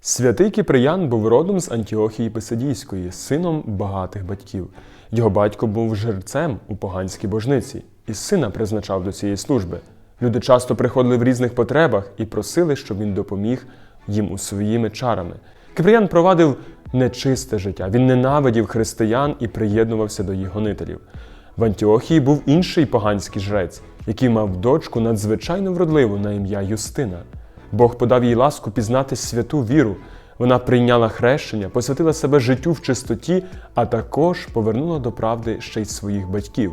Святий Кіприян був родом з Антіохії Писидійської, сином багатих батьків. Його батько був жерцем у поганській божниці і сина призначав до цієї служби. Люди часто приходили в різних потребах і просили, щоб він допоміг їм у своїми чарами. Киприян провадив нечисте життя. Він ненавидів християн і приєднувався до їх гонителів. В Антіохії був інший поганський жрець, який мав дочку надзвичайно вродливу на ім'я Юстина. Бог подав їй ласку пізнати святу віру. Вона прийняла хрещення, посвятила себе життю в чистоті, а також повернула до правди ще й своїх батьків.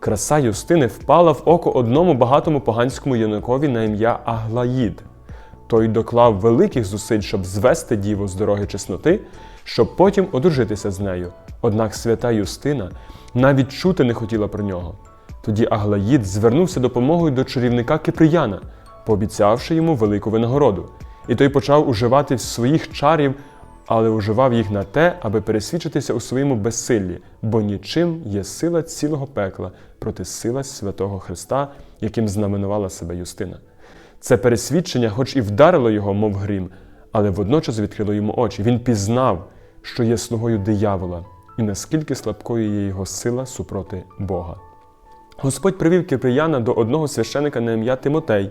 Краса Юстини впала в око одному багатому поганському юнакові на ім'я Аглаїд. Той доклав великих зусиль, щоб звести діву з дороги чесноти, щоб потім одружитися з нею. Однак свята Юстина навіть чути не хотіла про нього. Тоді Аглаїд звернувся допомогою до чарівника Киприяна, пообіцявши йому велику винагороду. І той почав уживати своїх чарів, але уживав їх на те, аби пересвідчитися у своєму безсиллі, бо нічим є сила цілого пекла проти сила святого Христа, яким знаменувала себе Юстина. Це пересвідчення, хоч і вдарило його, мов грім, але водночас відкрило йому очі. Він пізнав, що є слугою диявола, і наскільки слабкою є його сила супроти Бога. Господь привів Киприяна до одного священика на ім'я Тимотей,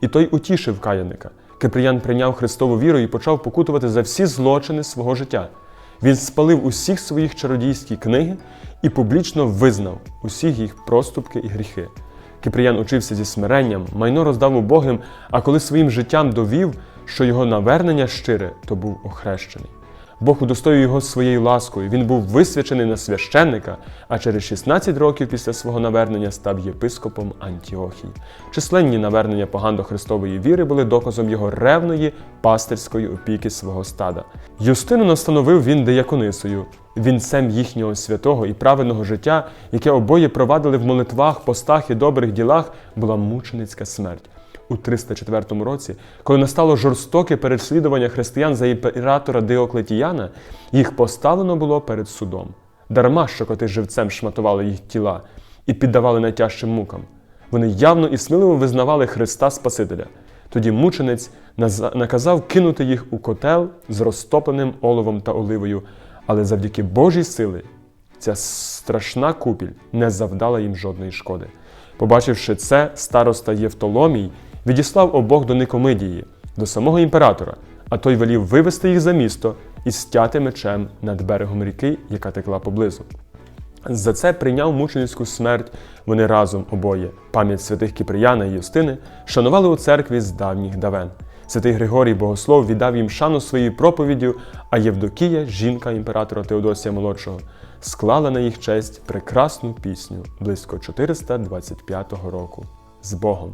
і той утішив каяника. Киприян прийняв Христову віру і почав покутувати за всі злочини свого життя. Він спалив усіх своїх чародійські книги і публічно визнав усіх їх проступки і гріхи. Киприян учився зі смиренням, майно роздав убогим, а коли своїм життям довів, що його навернення щире, то був охрещений. Бог удостоїв його своєю ласкою. Він був висвячений на священника, а через 16 років після свого навернення став єпископом Антіохії. Численні навернення поган до Христової віри були доказом його ревної пастирської опіки свого стада. Юстину настановив він деяконисою, вінцем їхнього святого і праведного життя, яке обоє провадили в молитвах, постах і добрих ділах, була мученицька смерть. У 304 році, коли настало жорстоке переслідування християн за імператора Диоклетіяна, їх поставлено було перед судом. Дарма що коти живцем шматували їх тіла і піддавали найтяжчим мукам. Вони явно і сміливо визнавали Христа Спасителя. Тоді мученець наказав кинути їх у котел з розтопленим оловом та оливою, але завдяки Божій сили ця страшна купіль не завдала їм жодної шкоди. Побачивши це, староста Євтоломій відіслав обох до Никомидії, до самого імператора, а той велів вивести їх за місто і стяти мечем над берегом ріки, яка текла поблизу. За це прийняв мученицьку смерть вони разом обоє. Пам'ять святих Кіприяна і Юстини шанували у церкві з давніх давен. Святий Григорій Богослов віддав їм шану своєю проповіддю, а Євдокія, жінка імператора Теодосія Молодшого, склала на їх честь прекрасну пісню близько 425 року. З Богом!